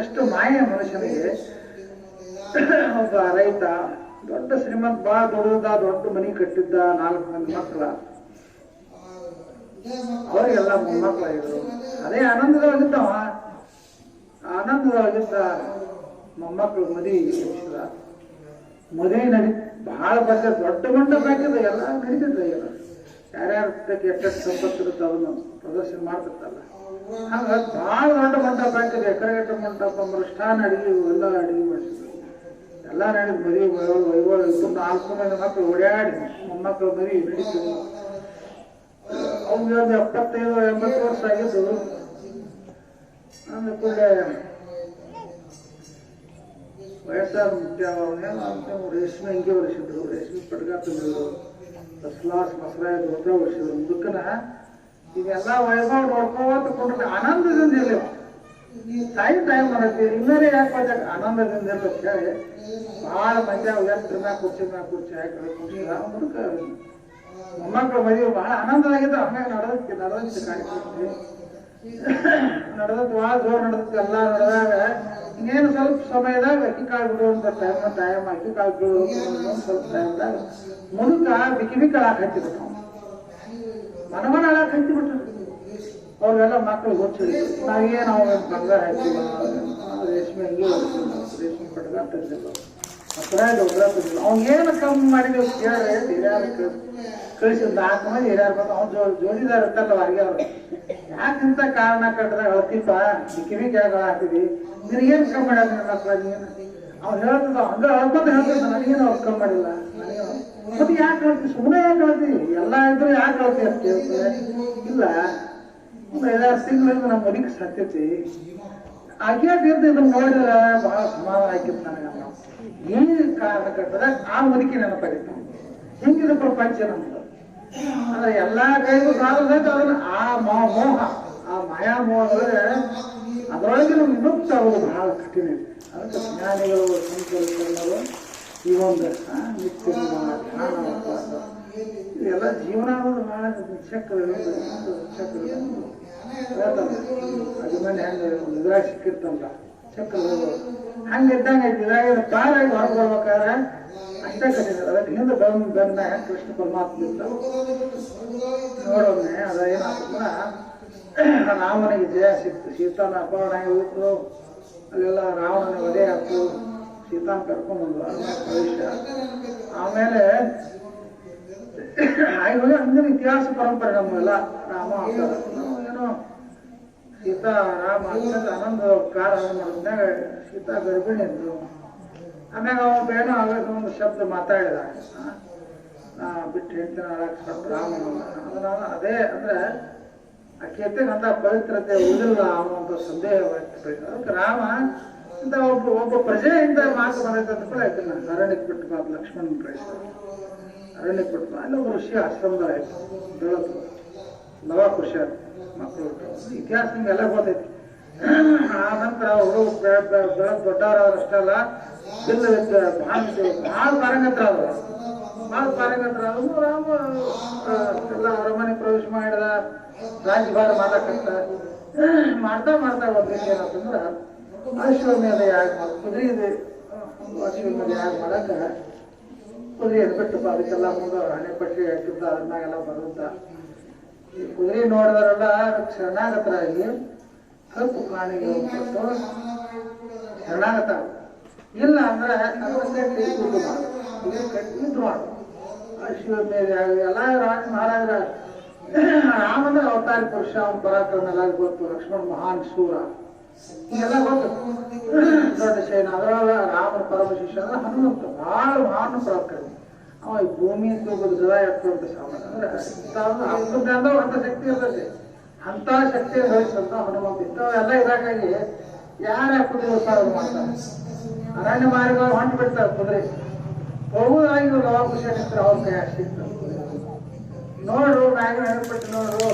S1: ಎಷ್ಟು ಮಾಯ ಮನುಷ್ಯನಿಗೆ, ಒಬ್ಬ ರೈತ ದೊಡ್ಡ ಶ್ರೀಮಂತ ಬಾ ದೊಡ್ಡದ, ದೊಡ್ಡ ಮನಿ ಕಟ್ಟಿದ್ದ ನಾಲ್ಕು ಮಂದಿ ಮಕ್ಕಳ ಅವರಿಗೆಲ್ಲ ಮೊಮ್ಮಕ್ಕಳಾಗಿದ್ರು ಅದೇ ಆನಂದದೊಳಗಿದ್ದವ. ಆನಂದದೊಳಗಿದ್ದ ಮೊಮ್ಮಕ್ಕಳು ಮದಿ ಮುಗಿಸಿದ ಮದುವೆ ನಡಿ ಬಹಳ ಬಗ್ಗೆ ದೊಡ್ಡ ಗಂಡ ಹಾಕಿದ ಎಲ್ಲ ನಡೀತಿದ್ರು ಎಲ್ಲ ಯಾರ್ಯಾರ ಎಷ್ಟೆಷ್ಟು ಸಂಪತ್ತು ಇರುತ್ತೆ ಅದನ್ನು ಪ್ರದರ್ಶನ ಮಾಡ್ತಿರ್ತಲ್ಲ ಹಂಗ ಬಹಳ ದೊಡ್ಡ ಮಂಟಪ ಎಕರೆ ಎಕರೆಗಟ್ಟ ಮಂಟಪ ಮೃಷ್ಟಾನ ಅಡಿಗೆ ಎಲ್ಲ ಅಡಿಗೆ ಮಾಡಿಸಿದ್ರು ಎಲ್ಲ ನಡೆದು ಮದುವೆ ಇಬ್ಬರು ನಾಲ್ಕು ಮಕ್ಕಳು ಓಡಾಡಿ ಮೊಮ್ಮಕ್ಕಳು ಮರಿ ಅವ್ನಿಗೆ ಒಂದು ಎಪ್ಪತ್ತೈದು, ಎಂಬತ್ತು ವರ್ಷ ಆಗಿದ್ದು. ಅಂದ ವಯಸ್ಸಾದ ಮುಖ್ಯ ರೇಷ್ಮೆ ಹಿಂಗೆ ಒರೆಸಿದ್ರು ರೇಷ್ಮೆ ಪಟ್ಕ ತಂದಿದ್ರು ಫಸ್ಟ್ ಕ್ಲಾಸ್ ಮಸರಾಯ ಧೋತ್ರ ಮುದುಕನ ಇದೆಲ್ಲ ವೈಭವ ನೋಡ್ಕೋತ ಕೊಂಡ್ರೆ ಆನಂದದಿಂದ ಇರಲಿ ತಾಯಿ ತಾಯಿ ಮಾಡಕ್ಕೆ ಇನ್ನರೇ ಯಾಕೆ ಬಂದಾಗ ಆನಂದದಿಂದ ಇರ್ಲಿ ಬಹಳ ಹೇಳಿ ಭಾಳ ಮಂದಿ ಅವ್ ಎಷ್ಟು ಮ್ಯಾಗ ಕುರ್ಚಿ ಹಾಕಿ ಕುರ್ಚಿ ಆ ಮುದುಕ ಮೊಮ್ಮಕ್ಕಳ ಮದುವೆ ಬಹಳ ಆನಂದವಾಗಿದ್ದು ಹಂಗಾಗಿ ನಡೆದಕ್ಕೆ ನಡೆದಕ್ಕೆ ಕಾಣಿಸ್ತೀವಿ ನಡೆದದ್ದು ಭಾಳ ಜೋರು ನಡೆದದ್ದು ಎಲ್ಲ ನಡೆದಾಗ ಇನ್ನೇನು ಸ್ವಲ್ಪ ಸಮಯದಾಗ ಅಕ್ಕಿ ಕಾಳು ಬಿಡುವಂತ ಟೈಮ್ ಟೈಮ್ ಅಕ್ಕಿ ಕಾಳು ಇನ್ನೊಂದ್ ಸ್ವಲ್ಪ ಟೈಮ್ದಾಗ ಮುದುಕ ಬಿಕ್ಕಿ ಬಿಕ್ಕಳಾಕ ಹಚ್ಚಿಬಿಟ್ಟು ಮನ ಮನ ಅಳಾಕ್ ಹಚ್ಚಿಬಿಟ್ರು. ಅವ್ರಿಗೆಲ್ಲ ಮಕ್ಕಳು ಗೊತ್ತಿಲ್ಲ. ನಾವೇನು ನಾವು ಬಂಗಾರ ಹಾಕಿಲ್ಲ. ರೇಷ್ಮೆ ಹಂಗೆ ರೇಷ್ಮೆ ಪಡೆದ ತಂದಿಲ್ಲ ಅಪರಾಧ ಒಬ್ಬರ ತಂದಿಲ್ಲ ಏನು ಕಮ್ಮಿ ಮಾಡಿದ್ರು ಕೇಳಿ ಹಿರಿಯರು ಕಳಿಸಿದ ನಾಲ್ಕು ಮಂದಿ ಹಿರಿಯರು ಬಂದು ಅವ್ನು ಜೋ, ಜೋಡಿದಾರ ಇರ್ತಲ್ಲ ಅವ್ರಿಗೆ ಅವ್ರು. ಯಾಕಿಂತ ಕಾರಣ ಕಟ್ಟದ ಹೇಳ್ತಿಪ್ಪ ಕಿವಿ ಕೆಳಗ ಹಾಕಿದಿ ನಿನಗೇನು ಕಮ್ಮಿ ಮಾಡ್ಯಾರ ನನ್ನ ಮಕ್ಕಳ ನೀನು? ಅವ್ನು ಹೇಳ್ತಿದ್ದ ಹಂಗ ಹೇಳ್ಕೊಂಡು ಹೇಳ್ತಿದ್ದ, ನನಗೇನು ಅವ್ರು ಕಮ್ಮಿ ಮಾಡಿಲ್ಲ. ಮತ್ತೆ ಯಾಕೆ ಹೇಳ್ತೀವಿ ಸುಮ್ಮನೆ ಯಾಕೆ ಹೇಳ್ತೀವಿ ಎಲ್ಲ ಇದ್ರು ಯಾಕೆ ಹೇಳ್ತೀವಿ ಅಂತ ಕೇಳ್ತಾರೆ. ಇಲ್ಲ ತಿಂಗಳಿಂದ ನಮ್ಮ ಮದಿಗೆ ಸತ್ಯತಿ ಆಕೆ ಇದ್ದು ಇದನ್ನ ನೋಡಿದ್ರೆ ಬಹಳ ಸಮಾಧಾನ ಆಗಿತ್ತು ನನಗೆ. ಏನು ಕಾರಣ ಕಟ್ಟದ ಆ ಮುದುಕಿ ನೆನಪಾಗಿತ್ತು ಹಿಂಗಿದ ಪ್ರಪಂಚ ನಮ್ದು. ಅಂದ್ರೆ ಎಲ್ಲಾ ಕೈಗೂ ಕಾಲದ ಅದನ್ನ ಆ ಮೋಹ, ಆ ಮಾಯಾ ಮೋಹ ಅದರೊಳಗೆ ನಮ್ಗೆ ಮುಕ್ತ ಆಗೋದು ಬಹಳ ಕಠಿಣ ಇದೆ. ಅದಕ್ಕೆ ಜ್ಞಾನಿಗಳು ಸಂತರು ಈ ಒಂದು ನಿತ್ಯ ಧ್ಯಾನ ಎಲ್ಲ ಜೀವನ ಅನ್ನೋದು ಬಹಳ ಚಕ್ರ ಚಕ್ರ ಅಭಿಮಾನಿ ಹೆಂಗೆ ಇದ್ರಾಗ ಸಿಕ್ಕಿರ್ತಂತ ಚಕ್ರ ಹಂಗಿದ್ದಂಗ ಇದ್ರಾಗ ಪಾರಾಗಿ ಹೊರಗೆ ಬರ್ಬೇಕಾದ್ರೆ ಅಷ್ಟೇ ಕಠಿಣ ಅದಕ್ಕೆ ಹಿಂದೆ ಬಂದ ಬಂದ ಕೃಷ್ಣ ಪರಮಾತ್ಮ ನೋಡೊಮ್ಮೆ ಅದ ಏನಾಗ್ತಂದ್ರ ರಾಮನಿಗೆ ಜಯ ಸಿಕ್ತು ಸೀತಾನ ಅಪಹರಣ ಹೋಗ್ತು ಅಲ್ಲೆಲ್ಲ ರಾವಣನ ವಧೆ ಆಯ್ತು ಸೀತಾನ ಕರ್ಕೊಂಡ್ಬಂದು ಭವಿಷ್ಯ ಆಮೇಲೆ ಹಾಗೆ ಅಂದ್ರೆ ಇತಿಹಾಸ ಪರಂಪರೆ ನಮ್ಮೆಲ್ಲ, ರಾಮ. ಸೀತಾ ರಾಮ ಅತ್ಯಂತ ಆನಂದ ಕಾರ ಮಾಡಿದ್ಮ್ಯಾಗ ಸೀತಾ ಗರ್ಭಿಣಿ ಇದ್ರು ಆಮ್ಯಾಗ ಅವ ಏನೋ ಆವಾಗ ಒಂದು ಶಬ್ದ ಮಾತಾಡಿದ. ಬಿಟ್ಟು ಹೇಳ್ತೀನಿ ರಾಮನು. ರಾಮ ಅದನ್ನ ಅದೇ ಅಂದ್ರೆ ಆ ಕೆತ್ತಗೆ ಅಂತ ಪವಿತ್ರತೆ ಉಳಿದಿಲ್ಲ ಅನ್ನುವಂಥ ಸಂದೇಹ ಅದಕ್ಕೆ ರಾಮ ಇಂಥ ಒಬ್ಬ ಒಬ್ಬ ಪ್ರಜೆಯಿಂದ ಮಾತು ಬಂದೈತೆ ಅಂತ ಕೂಡ ಇದನ್ನ ಅರಣ್ಯಕ್ಕೆ ಬಿಟ್ಟು ಮಾತು ಲಕ್ಷ್ಮಣ್ ಕಳಿಸ್ತಾರೆ ಅರಣ್ಯಕ್ಕೆ ಬಿಟ್ಟು. ಅಲ್ಲಿ ಒಬ್ಬ ಋಷಿ ಆಶ್ರಮದಾಗ ಆಯ್ತು. ಲವ ಖುಷಿ ಮಕ್ಕಳು. ಇತಿಹಾಸ ನಿಮ್ಗೆಲ್ಲ ಗೊತ್ತೈತಿ ಆ ನಂತರ ಅವರು ಬೆಳಕ್ ದೊಡ್ಡವರಷ್ಟಲ್ಲ ಬಿಲ್ ಭಾಳ ಭಾಳ ಪಾರಂಗತ್ರ ಅವರು ಭಾಳ ಪಾರಂಗತ್ರ ಅವರು ರಾಮ ಎಲ್ಲ ಅರಮನೆ ಪ್ರವೇಶ ಮಾಡಿದ ರಾಜ್ಯಭಾರ ಮಾಡಕತ್ತ ಮಾಡ್ತಾ ಮಾಡ್ತಾ ಹೋಗ್ಬೇಕು ಏನಂತಂದ್ರ ಮೇಲೆ ಯಾಕೆ ಕುದುರೆ ಇದೆ. ಅಶ್ವ ಮೇಲೆ ಯಾಕೆ ಮಾಡಕ್ಕ ಕುದುರೆ ಎದ್ಬಿಟ್ಟು ಅದಕ್ಕೆಲ್ಲ ಮುಂದೆ ಹಣೆ ಪಟ್ಟಿ ಹಾಕಿದ್ದ ಅದನ್ನಾಗೆಲ್ಲ ಬರುತ್ತ ಈ ಕುದುರೆ ನೋಡಿದಾರೆಲ್ಲ ಶರಣಾಗತರಾಗಿ ಕಪ್ಪು ಪ್ರಾಣಿಗೆ ಕೊಟ್ಟು ಶರಣಾಗತ. ಇಲ್ಲ ಅಂದ್ರೆ ಕಟ್ಟಿ ಯುದ್ಧ ಮಾಡು ಕಟ್ಟಿ ಯುದ್ಧ ಮಾಡು. ಅಶ್ವಮೇಧ ಯಾಗ ಎಲ್ಲ ರಾಜ ಮಹಾರಾಜರ ರಾಮನ ಅವತಾರ ಪುರುಷ, ಅವನ ಪರಾಕ್ರಮ ಎಲ್ಲ ಗೊತ್ತು. ಲಕ್ಷ್ಮಣ ಮಹಾನ್ ಶೂರ. ಇದೆಲ್ಲ ಗೊತ್ತು. ದೊಡ್ಡ ಶೈನ. ಅದರ ರಾಮನ ಪರಮ ಶಿಷ್ಯ ಅಂದ್ರೆ ಹನುಮಂತ ಬಹಳ ಮಹಾನ್ ಪರಾಕ್ರಮ ಅವ ಭೂಮಿ ತೂಗದ ಜಲ ಎತ್ತುವಂತ ಸಾಮಾನ್ಯ ಅಂದ್ರೆ ಅಂತ ಶಕ್ತಿ ಇರ್ತೈತಿ ಅಂತ ಶಕ್ತಿ ಸಂತ ಹನುಮಂತ ಇಂಥವೆಲ್ಲ ಇದಾಗಿ ಯಾರ ಕುದುರೆ ಉತ್ಸಾಹ ಮಾಡ್ತಾರೆ ಅರಣ್ಯ ಮಾರ್ಗ ಹೊಂಟು ಬಿಡ್ತಾರೆ ಕುದುರೆ ಹೋಗುದಾಗಿ ಲವ ಖುಷಿ ನಿಂತಾರೆ ಅವ್ರ ಕೈ ನೋಡು ಮ್ಯಾಗ ಹೇಳ್ಬಿಟ್ಟು ನೋಡು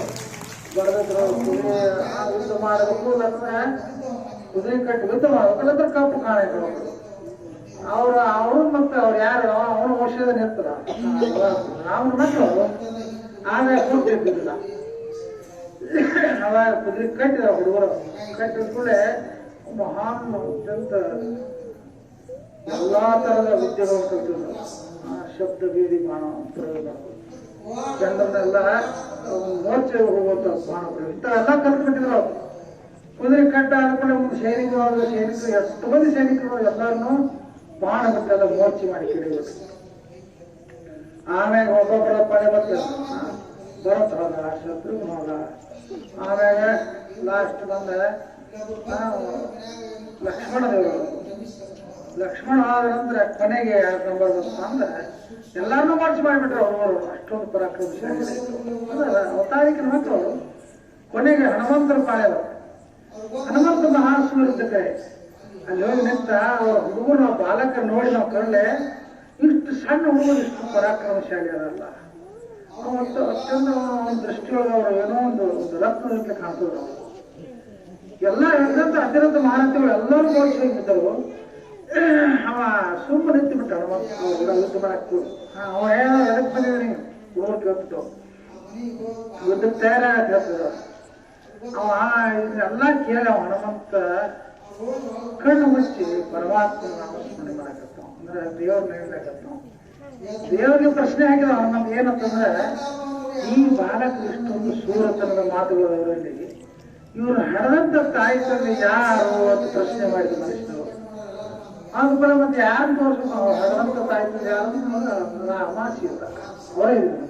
S1: ಆ ಯುದ್ಧ ಮಾಡಬೇಕು ಕುದುರೆ ಕಟ್ಟಿ ಯುದ್ಧ ಅಂದ್ರೆ ಕಪ್ಪು ಕಾಣಿದ್ರು ಅವ್ರ ಅವರು ಮತ್ತೆ ಅವ್ರು ಯಾರು? ಅವನು ವರ್ಷದ ಇರ್ತಾರ. ಅವ್ರ ಮಕ್ಕಳು ಆದಾಯ ಕೂರ್ತಿರ್ತಿದ್ದಿಲ್ಲ ಅವಾಗ ಕುದುರೆ ಕಟ್ಟಿದ ಹುಡುಗರು. ಕಟ್ಟಿದ ಕೂಡಲೇ ಮಹಾನ್ ಅತ್ಯಂತ ಎಲ್ಲಾ ತರದ ವಿದ್ಯೆಗಳು ಕಲ್ತಿದ್ರು ಶಬ್ದ ಬೀದಿ ಬಾಣ ಪ್ರಯೋಗ ಮೋರ್ಚೆ ಹೋಗುವಂತ ಬಾಣ ಪ್ರಯೋಗ ಇಂಥವೆಲ್ಲ ಕಲ್ತ್ಬಿಟ್ಟಿದ್ರು ಅವ್ರು. ಕುದುರೆ ಕಟ್ಟ ಅಂದ್ಕೊಂಡು ಸೈನಿಕರು ಸೈನಿಕರು, ಎಷ್ಟು ಮಂದಿ ಸೈನಿಕರು ಎಲ್ಲರನ್ನು ಬಾಣ ಬಿಟ್ಟೆಲ್ಲ ಮೋರ್ಚಿ ಮಾಡಿ ಕಿಡಿಬೇಕು ಆಮ್ಯಾಗ ಒಬ್ಬೊಬ್ಬರ ಪಡೆ ಬರ್ತದೆ ಭರತ್ ಹೋದ ಶತ್ರುಘ್ನ ಹೋದ ಆಮ್ಯಾಗ ಲಾಸ್ಟ್ ಬಂದ. ಲಕ್ಷ್ಮಣ ದೇವರು ಲಕ್ಷ್ಮಣ ಆದ್ರಂದ್ರೆ ಕೊನೆಗೆ ಯಾರು ನಂಬರ್ ಬಂತ ಅಂದ್ರೆ ಎಲ್ಲಾರನ್ನೂ ಮಾರ್ಚ್ ಮಾಡಿಬಿಟ್ರು ಅವರು ಅಷ್ಟೊಂದು ಪರಾಕ್ರಮಶಾಲಿ ಅಂದ್ರೆ ಅವತಾರಿಕೆ ಮಕ್ಕಳು ಕೊನೆಗೆ ಹನುಮಂತರ ಪಾಳ್ಯದ ಹನುಮಂತ ಮಹಾಸ್ವರ ಕಡೆ ಅಲ್ಲಿ ಹೋಗಿ ನಿಂತ ಅವ್ರ ನಾವು ಬಾಲಕ ನೋಡಿ ನಾವು ಕಳ್ಳೆ ಇಷ್ಟು ಸಣ್ಣ ಹುಡುಗರು ಇಷ್ಟು ಪರಾಕ್ರಮಶಾಲಿ ಅದಲ್ಲ ಅವತ್ತು ಅತ್ಯಂತ ಒಂದು ದೃಷ್ಟಿಯೊಳಗೆ ಅವರು ಏನೋ ಒಂದು ಒಂದು ರತ್ನದಂತೆ ಕಾಣ್ತದ್ರು ಅವರು. ಎಲ್ಲ ಎಂತ ಅತ್ಯಂತ ಮಹಾರಥಿಗಳು ಎಲ್ಲರೂ ಹೋಗಿದ್ದರು ಅವ ಸುಮ್ಮನೆ ನಿಂತು ಬಿಟ್ಟ ಯುದ್ಧ ಮಾಡಕ್ಕೆ ಅವ ಏನೋ ಎದಕ್ಕೆ ಬಂದಿದ್ದೀನಿ ಹುಡುಗರು ಕೇಳ್ಬಿಟ್ಟು ಯುದ್ಧಕ್ಕೆ ತಯಾರಾಗ ಕೇಳ್ತದ ಅವ ಇದನ್ನೆಲ್ಲ ಕೇಳಿ ಹನುಮಂತ ಕಣ್ಣು ಮುಚ್ಚಿ ಪರಮಾತ್ಮ ನಾಮಸ್ಮರಣೆ ಮಾಡಕತ್ತಾವ ಅಂದ್ರೆ ದೇವ್ರ ಈ ದೇವ್ರಿಗೆ ಪ್ರಶ್ನೆ ಹಾಕಿದ ನಮ್ಗೆ ಏನಂತಂದ್ರೆ, ಈ ಬಾಲಕ ಇಷ್ಟೊಂದು ಸೂರತನದ ಮಾತುಗಳು ಅವರಲ್ಲಿ, ಇವ್ರು ಹಣದಂತ ತಾಯಿ ಯಾರು ಅಂತ ಪ್ರಶ್ನೆ ಮಾಡಿದ ಮನುಷ್ಯರು. ಅದು ಕೂಡ ಮತ್ತೆ ಯಾರು ತೋರಿಸ್ಬೇಕು? ಅವ್ರು ಹಣದಂತ ತಾಯಿ ಯಾರು? ಅಮಾಸಿ ಅಂತ. ಅವರೇ ಇದ್ರು.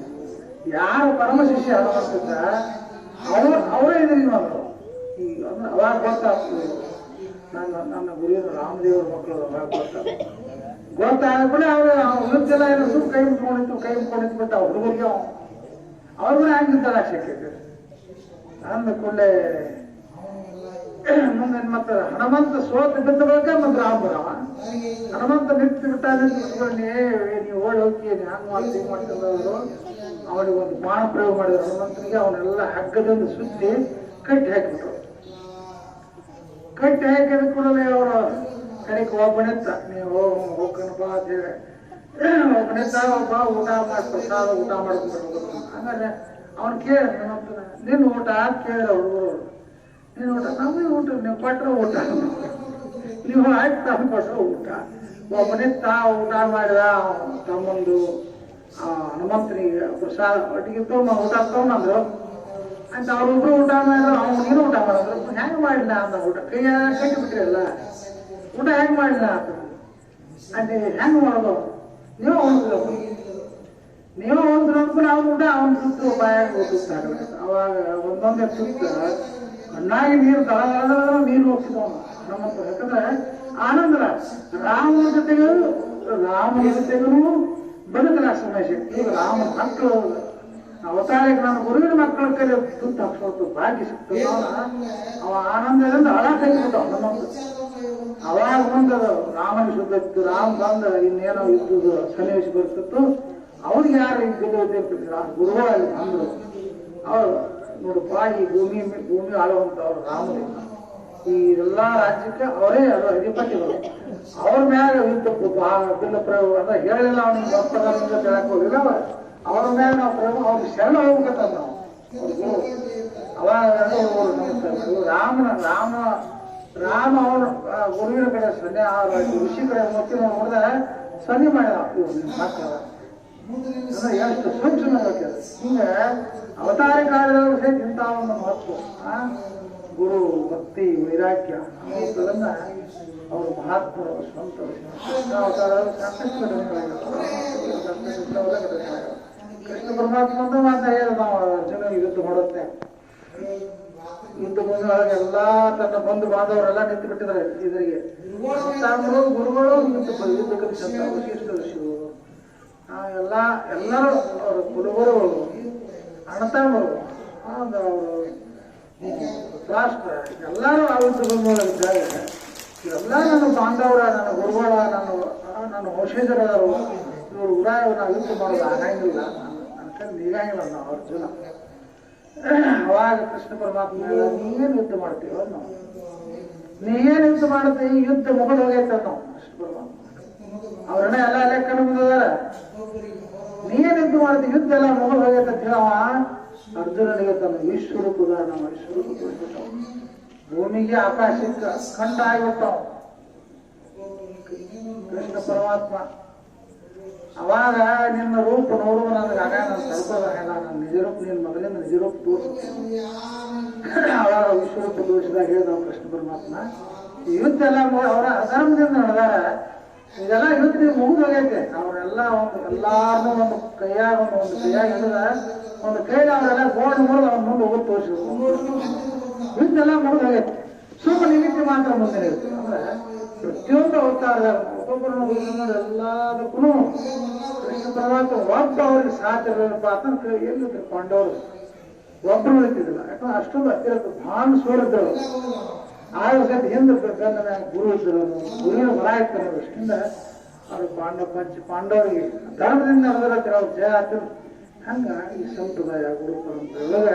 S1: ಯಾರು ಪರಮ ಶಿಷ್ಯ ಹನುಮಂತಿದ್ದ ಅವ್ರು ಅವರೇ ಇದ್ರಿ ನಾವು ಈಗ ಅವಾಗ ಗೊತ್ತಾಗ್ತದೆ. ನನ್ನ ನನ್ನ ಗುರಿಯರು ರಾಮದೇವ್ರ ಮಕ್ಕಳು ಗೊತ್ತಾಗ್ತದೆ ಗೊತ್ತಾದ ಕೂಡ ಅವ್ರು ಹುಡುಗೆಲ್ಲ ಏನೋ ಸುಮ್ ಕೈ ಮುಟ್ಕೊಂಡಿತ್ತು ಕೈ ಮುಟ್ಕೊಂಡಿತ್ತು ಅವ್ರ ಹುಡುಗರಿಗೆ ಅವ್ರು. ಕೂಡ ಹಂಗಿದ್ದಾರೆ ಅಕ್ಷಕ್ಕೆ ಅಂದ ಕೂಡಲೇ ಮುಂದೆ ಮತ್ತೆ ಹನುಮಂತ ಸೋತು ಬಿದ್ದ ಬಳಿಕ ಮತ್ತೆ ರಾಮ ಬರವ ಹನುಮಂತ ನಿಂತು ಬಿಟ್ಟ ನಿಂತ್ಕೊಂಡು ನೀವು ಓಡಿ ಹೋಗಿ ಹಂಗ್ ಮಾಡ್ತೀವಿ ಅವ್ರಿಗೆ ಅವನಿಗೆ ಒಂದು ಬಾಣ ಪ್ರಯೋಗ ಮಾಡಿದ್ರು. ಹನುಮಂತನಿಗೆ ಅವನ್ನೆಲ್ಲ ಹಗ್ಗದಿಂದ ಸುತ್ತಿ ಕಟ್ಟಿ ಹಾಕಿಬಿಟ್ರು. ಕಟ್ಟಿ ಹಾಕಿದ ಕೂಡಲೇ ಅವರು ಕಡೆಗೆ ಒಬ್ಬನಿತ್ತ ನೀವು ಹೋಗ್ಕನಪ್ಪ ಅಂತ ಹೇಳಿ. ಒಬ್ಬನಿತ್ತ ಒಬ್ಬ ಊಟ ಮಾಡಿ ಪ್ರಸಾದ ಊಟ ಮಾಡ್ಕೊಂಡು ಆಮೇಲೆ ಅವ್ನು ಕೇಳ ನಿನ್ನ ಊಟ ಅಂತ ಕೇಳಿದ ಹುಡುಗರು ನಿನ್ನ ಊಟ? ನಮಗೆ ಊಟ, ನೀವು ಕೊಟ್ಟರೆ ಊಟ. ನೀವು ಆಯ್ತು ತಂದು ಕೊಟ್ಟರೆ ಊಟ. ಒಬ್ಬನಿತ್ತ ಊಟ ಮಾಡಿದ ತಮ್ಮಂದು ಹನುಮಂತನಿಗೆ ಪ್ರಸಾದ, ಒಟ್ಟಿಗೆ ತೊಗೊಂಡು ಊಟ ತೊಗೊಂಬಂದ್ರು ಅಂತ ಅವ್ರಿಬ್ರು ಊಟ ಮಾಡಿದ್ರು, ಅವ್ನು ನೀನು ಊಟ ಮಾಡಿದ್ರು. ಹೆಂಗೆ ಮಾಡಿಲ್ಲ ಅಂತ ಊಟ. ಕೈ ಕಟ್ಟಿ ಬಿಟ್ಟಿರಲ್ಲ ಊಟ ಹೆಂಗೆ ಮಾಡಿಲ್ಲ ಅಂತ. ಅದೇ ಹೆಂಗೆ ಮಾಡೋದು? ನೀವು ಉಳಿದ್ರು ನೀವು ಒಂದು ಅಂದ್ರೆ ಅವ್ನು ಊಟ, ಅವ್ನು ಸುತ್ತು ಬಾಯಾಗ ಹೋಗ್ತಾರೆ ಅವಾಗ ಒಂದೊಂದೇ ಸುತ್ತ ಅಣ್ಣಾಗಿ ನೀರು ತಳ ನೀರು ಹೋಗ್ತಿದ್ದ ನಮ್ಮಂತ ಯಾಕಂದ್ರೆ ಆನಂದ್ರ ರಾಮ ಜೊತೆಗೂ ರಾಮ ಜೊತೆಗೂ ಬದುಕಲ ಸಮಯ ಶಕ್ತಿ ರಾಮನ ಮಕ್ಕಳು ಅವತಾರಕ್ಕೆ ನನ್ನ ಗುರುವಿನ ಮಕ್ಕಳ ಕೈ ತುತ್ತ ಹಾಕ್ಸೋದು ಭಾಗ್ಯ ಸಿಗ್ತದೆ ಅವ ಆನಂದದಿಂದ ಹಳ ತೆಗೆದ್ಬಿಟ್ಟ ನಮ್ಮಂತ ಅವಾಗ ಮುಂದೆ ರಾಮನ ಸುದ್ದಿತ್ತು ರಾಮ ಬಂದ ಇನ್ನೇನೋ ಇದ್ದುದು ಸನ್ನಿವೇಶ ಬರ್ತಿತ್ತು ಅವ್ರಿಗೆ ಯಾರು ಆ ಗುರುಗಳಲ್ಲಿ ಬಂದರು. ಅವ್ರು ನೋಡಪ್ಪ ಈ ಭೂಮಿ ಭೂಮಿ ಆಳುವಂತವ್ರು ರಾಮರು. ಈ ಎಲ್ಲಾ ರಾಜ್ಯಕ್ಕೆ ಅವರೇ ಅದು ಅಧಿಪತಿಗಳು. ಅವ್ರ ಮ್ಯಾಲ ಇತ್ತು ಬಿಲ್ಲ ಪ್ರಯೋಗ ಅಂತ ಹೇಳಿಲ್ಲ ಅವನಿಗೆ. ಹೋಗಿಲ್ಲ. ಅವ್ರ ಮೇಲೆ ನಾವು ಪ್ರೇಮ ಅವ್ರಿಗೆ ಶರಣ ಹೋಗ್ಬೇಕಲ್ಲ ನಾವು. ಅವಾಗ ಅವ್ರು. ರಾಮನ ರಾಮ ರಾಮ ಅವನು ಗುರುವಿನ ಕಡೆ ಸೊನ್ನೆ ಆ ಋಷಿ ಕಡೆ ಮುತ್ತಿ ನೋಡಿದ್ರೆ ಸೊನ್ನೆ ಮಾಡಿದ ಮಕ್ಕಳ ಎಷ್ಟು ಸೂಕ್ಷ್ಮ ಹಿಂಗೆ ಅವತಾರ ಕಾಲದಲ್ಲೂ ಸಹಿತ ಇಂಥ ಒಂದು ಮಹತ್ವ ಗುರು, ಭಕ್ತಿ, ವೈರಾಗ್ಯ ಅನ್ನೋದನ್ನ ಅವರು ಮಹಾತ್ಮರು ಸ್ವಂತ ಅವತಾರ. ಕೃಷ್ಣ ಪರಮಾತ್ಮ ಅಂತ ಮಾತ್ರ ಹೇಳಿ ನಾವು ಅರ್ಜುನ ಯುದ್ಧ ಮಾಡುತ್ತೆ ಯುದ್ಧ ಬಂದೊಳಗೆ ಎಲ್ಲಾ ತನ್ನ ಬಂಧು ಬಾಂಧವರೆಲ್ಲ ನಿಂತು ಬಿಟ್ಟಿದ್ದಾರೆ ಇದರಿಗೆ. ಗುರುಗಳು ಯುದ್ಧ ಯುದ್ಧ ಕಲಿಸಂತ ವಶಿಷ್ಠ ಋಷಿಗಳು ಎಲ್ಲ, ಎಲ್ಲರೂ ಅವ್ರ ಕುರುಬರು ಅಣತಾಮರು ರಾಷ್ಟ್ರ, ಎಲ್ಲರೂ ಆ ಯುದ್ಧ ಬಂದೊಳಗಿದ್ದಾಗ ಎಲ್ಲ ನನ್ನ ಬಾಂಧವರ, ನನ್ನ ಗುರುಗಳ, ನನ್ನ ನನ್ನ ವಂಶಜರವರು ಇವರು ಉರಾಯವನ್ನು ಯುದ್ಧ ಮಾಡೋದು ಆಗಂಗಿಲ್ಲ ನಾವು ಅರ್ಜುನ ಅವಾಗ ಕೃಷ್ಣ ಪರಮಾತ್ಮ ನೀವೇನು ಯುದ್ಧ ಮಾಡ್ತೀವ ನಾವು ನೀವೇನು ಯುದ್ಧ ಮಾಡುತ್ತೆ? ಯುದ್ಧ ಮುಗಿದ ಹೋಗೈತೆ ನಾವು ಕೃಷ್ಣ ಪರಮಾತ್ಮ. ಅವ್ರನ್ನ ಎಲ್ಲ ಅಲ್ಲೇ ಕಣ್ಣು ನೀನ್ ಯುದ್ಧ ಮಾಡ್ತೀವಿ ಯುದ್ಧ ಎಲ್ಲ ಮುಗಿದ ಹೋಗೈತೆ ಅಂತ ಅರ್ಜುನನಿಗೆ ತನ್ನ ವಿಶ್ವರೂಪದ ನಮ್ಮ ವಿಶ್ವರೂಪ ಭೂಮಿಗೆ ಆಕಾಶಕ್ಕೆ ಖಂಡ ಆಗಿರ್ತಾವ ಕೃಷ್ಣ ಪರಮಾತ್ಮ ಅವಾಗ ನಿನ್ನ ರೂಪ ನೋಡುವ ನನಗೆ ಆಗ ನಾನು ನನ್ನ ನಿಜ ರೂಪ ನಿನ್ನ ಮೊದಲಿಂದ ನಿಜ ರೂಪ ಅವಾಗ ವಿಶ್ವರೂಪ ದೋಷದಾಗ ಹೇಳಿದ ಕೃಷ್ಣ ಪರಮಾತ್ಮ ಯುದ್ಧ ಎಲ್ಲ ಅವರ ಅಧರ್ಮದಿಂದ ನಡೆದಾರ. ಇದೆಲ್ಲ ಯುದ್ಧ ಮುಗಿದೋಗೈತೆ. ಅವರೆಲ್ಲ ಒಂದು, ಎಲ್ಲಾರನ್ನೂ ಒಂದು ಕೈಯಾಗ, ಒಂದು ಒಂದು ಕೈಯಾಗ ಹಿಡಿದ, ಒಂದು ಕೈಲಿ ಅವರೆಲ್ಲ ಗೋಡ್ ಮುರಿದು ಅವ್ನ ಮುಂದೆ ಹೋಗಿ ತೋರಿಸಿದ್ರು. ಯುದ್ಧ ಎಲ್ಲ ಮುಗಿದೋಗೈತೆ. ಸುಮ್ಮ ನಿಮಿತ್ತ ಮಾತ್ರ ಮುಂದೆ ಅಂದ್ರೆ ಪ್ರತಿಯೊಂದು ಅವತಾರದ ಒಬ್ಬೊಬ್ಬರನ್ನು ಎಲ್ಲದಕ್ಕೂ ಕೃಷ್ಣ ಪರಮಾತ್ಮ ಒಬ್ಬ ಅವ್ರಿಗೆ ಸಾಧ್ಯ ಇರಲಿಲ್ಲಪ್ಪ ಅಂತ ಎಲ್ಲಿದ್ರು ಕೊಂಡವರು ಒಬ್ರು ಉಳಿತಿದ್ದಿಲ್ಲ ಯಾಕಂದ್ರೆ ಅಷ್ಟೊಂದು ಹತ್ತಿರ ಭಾಳ ಸೋರಿದ್ದವರು ಆಗ ಸತ್ ಹಿಂದೆ ಮ್ಯಾಗ ಗುರು ಇದ್ದರು. ಗುರುವಿನ ಹೊರ ಇರ್ತಾರೆ ಅಷ್ಟಿಂದ ಅವ್ರು ಪಾಂಡವ ಪಂಚ ಪಾಂಡವರಿಗೆ ಧರ್ಮದಿಂದ ನಡೆದ್ರ ಅವ್ರು ಜಯ ಆತ ಹಂಗ ಈ ಸಂಪ್ರದಾಯ ಗುರು ಪರಂಪರೆ ಒಳಗ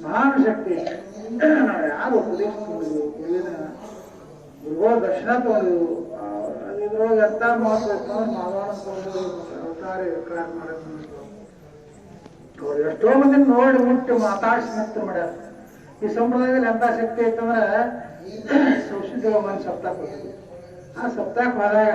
S1: ಮಹಾನ್ ಶಕ್ತಿ ನಾವು ಯಾರು ಉಪದೇಶ ತಗೊಂಡಿದ್ವು ಗುರುವಿನ ಗುರುಗಳ ದರ್ಶನ ತಗೊಂಡಿದ್ವು ಆ, ಇದ್ರೊಳಗೆ ಎಂತ ಮಾವಾನ ತಗೊಂಡು ಅವತಾರ ಕಾರ್ ಮಾಡೋದು ಅವ್ರು ಎಷ್ಟೋ ಮಂದಿ ನೋಡಿ ಮುಟ್ಟಿ ಮಾತಾಡಿಸಿ ನಿಂತು ಮಾಡ್ಯಾರ ಈ ಸಂಪ್ರದಾಯದಲ್ಲಿ ಎಂತ ಶಕ್ತಿ ಐತಂದ್ರೆ ಸೌಶಿದ್ಯ ಮನೆ ಸಪ್ತಾಹ ಆ ಸಪ್ತಾಹ ಹೋದಾಗ